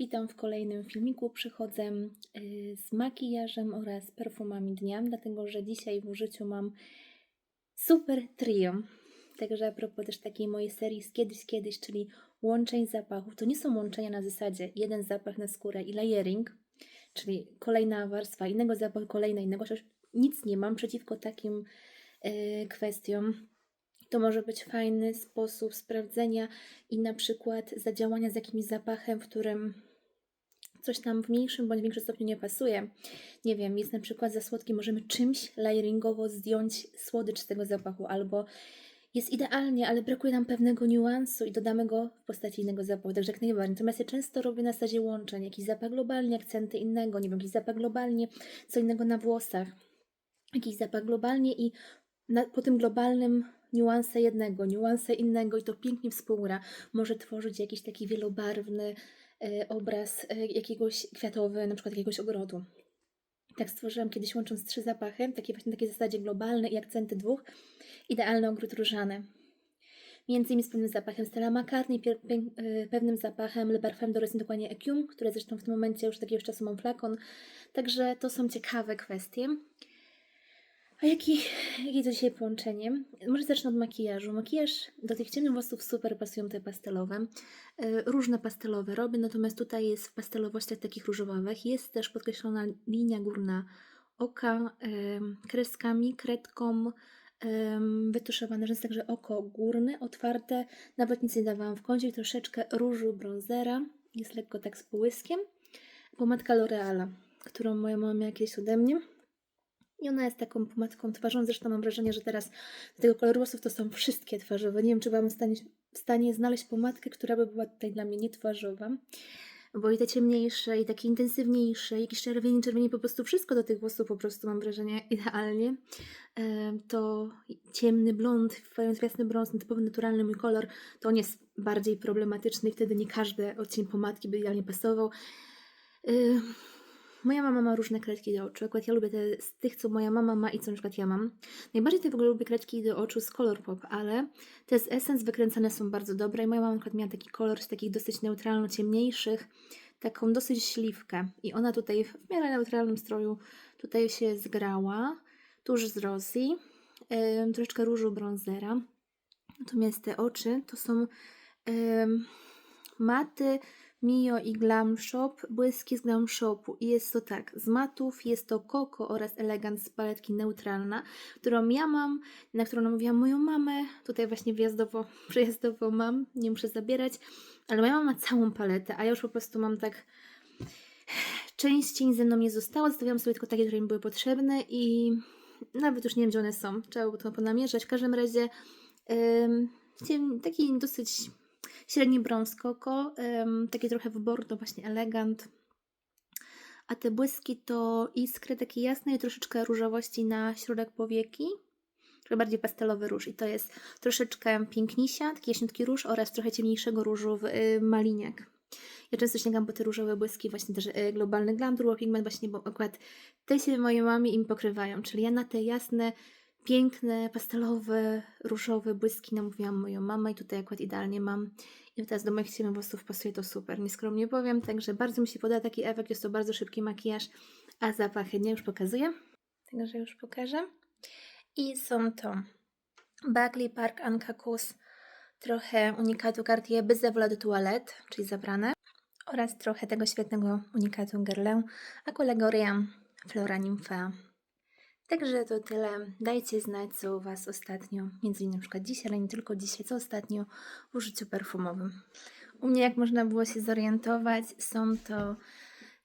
Witam w kolejnym filmiku. Przychodzę y, z makijażem oraz perfumami dnia, dlatego że dzisiaj w użyciu mam super trio. Także a propos też takiej mojej serii z kiedyś, kiedyś, czyli łączeń zapachów. To nie są łączenia na zasadzie jeden zapach na skórę i layering, czyli kolejna warstwa innego zapachu, kolejna innego. Nic nie mam przeciwko takim y, kwestiom. To może być fajny sposób sprawdzenia i na przykład zadziałania z jakimś zapachem, w którym coś nam w mniejszym bądź większym stopniu nie pasuje. Nie wiem, jest na przykład za słodki, możemy czymś layeringowo zdjąć słodycz z tego zapachu, albo jest idealnie, ale brakuje nam pewnego niuansu i dodamy go w postaci innego zapachu, także jak najbardziej. Natomiast ja często robię na zasadzie łączeń, jakiś zapach globalnie, akcenty innego, nie wiem, jakiś zapach globalnie, co innego na włosach, jakiś zapach globalnie i na, po tym globalnym niuanse jednego, niuanse innego i to pięknie współgra. Może tworzyć jakiś taki wielobarwny obraz e, jakiegoś kwiatowy, na przykład jakiegoś ogrodu. Tak stworzyłam kiedyś łącząc trzy zapachy, takie właśnie takiej zasadzie globalne i akcenty dwóch. Idealny ogród różany. Między innymi z pewnym zapachem Stella McCartney, e, pewnym zapachem Le Parfum de Rosine, dokładnie Ecume, które zresztą w tym momencie już takiego czasu mam flakon. Także to są ciekawe kwestie. A jaki, jakie to dzisiaj połączenie? Może zacznę od makijażu. Makijaż do tych ciemnych włosów super pasują te pastelowe. E, Różne pastelowe robię, natomiast tutaj jest w pastelowościach takich różowych. Jest też podkreślona linia górna oka kreskami, kredką, wytuszowane rzęsy, także oko górne, otwarte. Nawet nic nie dawałam w kącie, troszeczkę różu bronzera. Jest lekko tak z połyskiem. Pomadka L'Oreala, którą moja mama miała kiedyś ode mnie. I ona jest taką pomadką twarzową. Zresztą mam wrażenie, że teraz do tego koloru włosów to są wszystkie twarzowe. Nie wiem, czy byłam w stanie, w stanie znaleźć pomadkę, która by była tutaj dla mnie nietwarzowa. Bo i te ciemniejsze, i takie intensywniejsze, jakieś czerwieni, czerwieni, po prostu wszystko do tych włosów po prostu mam wrażenie idealnie. E, To ciemny blond, wpływając w jasny brąz, typowy naturalny mój kolor, to on jest bardziej problematyczny i wtedy nie każdy odcień pomadki by idealnie pasował. Moja mama ma różne kredki do oczu. Akurat ja lubię te z tych, co moja mama ma i co na przykład ja mam. Najbardziej to w ogóle lubię kredki do oczu z Colourpop, ale te z Essence wykręcane są bardzo dobre. I moja mama na przykład miała taki kolor z takich dosyć neutralno ciemniejszych, taką dosyć śliwkę. I ona tutaj w miarę neutralnym stroju tutaj się zgrała. Tuż z Rosji, yy, troszeczkę różu bronzera. Natomiast te oczy to są ym, maty Mio i Glam Shop, błyski z Glam Shopu. I jest to tak, z matów jest to Coco oraz Elegant z paletki neutralna, którą ja mam, na którą namówiłam moją mamę. Tutaj właśnie wyjazdowo, przyjazdowo mam, nie muszę zabierać, ale moja mama ma całą paletę, a ja już po prostu mam tak... Część cień ze mną nie została, zostawiłam sobie tylko takie, które mi były potrzebne i nawet już nie wiem, gdzie one są. Trzeba było to ponamierzać. W każdym razie cień- taki dosyć średni brąz koko, ym, takie trochę w bordo, właśnie elegant. A te błyski to iskry takie jasne i troszeczkę różowości na środek powieki. Trochę bardziej pastelowy róż i to jest troszeczkę pięknisia, taki jaśniutki róż oraz trochę ciemniejszego różu w y, maliniak. Ja często sięgam po te różowe błyski, właśnie też y, globalny glam, pigment, właśnie bo akurat te się mojej mamie im pokrywają, czyli ja na te jasne, piękne, pastelowe, różowe błyski namówiłam moją mamę i tutaj akurat idealnie mam. I teraz do moich ciemnych włosów pasuje to super, nieskromnie powiem, także bardzo mi się podoba taki efekt, jest to bardzo szybki makijaż, a zapachy nie już pokazuję, także już pokażę. I są to Bagley Park Ancakus, trochę unikatu Cartier Bez Vola de Toilette, czyli zabrane, oraz trochę tego świetnego unikatu Guerlain Aqualegoria Flora Nymphea. Także to tyle. Dajcie znać, co u Was ostatnio, między innymi na przykład dzisiaj, ale nie tylko dzisiaj, co ostatnio w użyciu perfumowym. U mnie, jak można było się zorientować, są to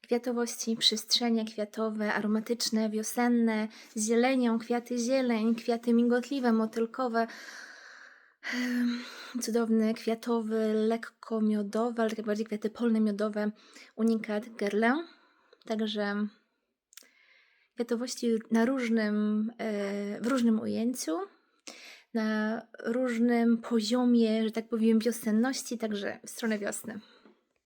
kwiatowości, przestrzenie kwiatowe, aromatyczne, wiosenne, z zielenią, kwiaty zieleń, kwiaty migotliwe, motylkowe, cudowny, kwiatowy, lekko miodowy, ale takie bardziej kwiaty polne, miodowe, unikat Guerlain. Także kwiatowości na różnym, e, w różnym ujęciu, na różnym poziomie, że tak powiem, wiosenności, także w stronę wiosny.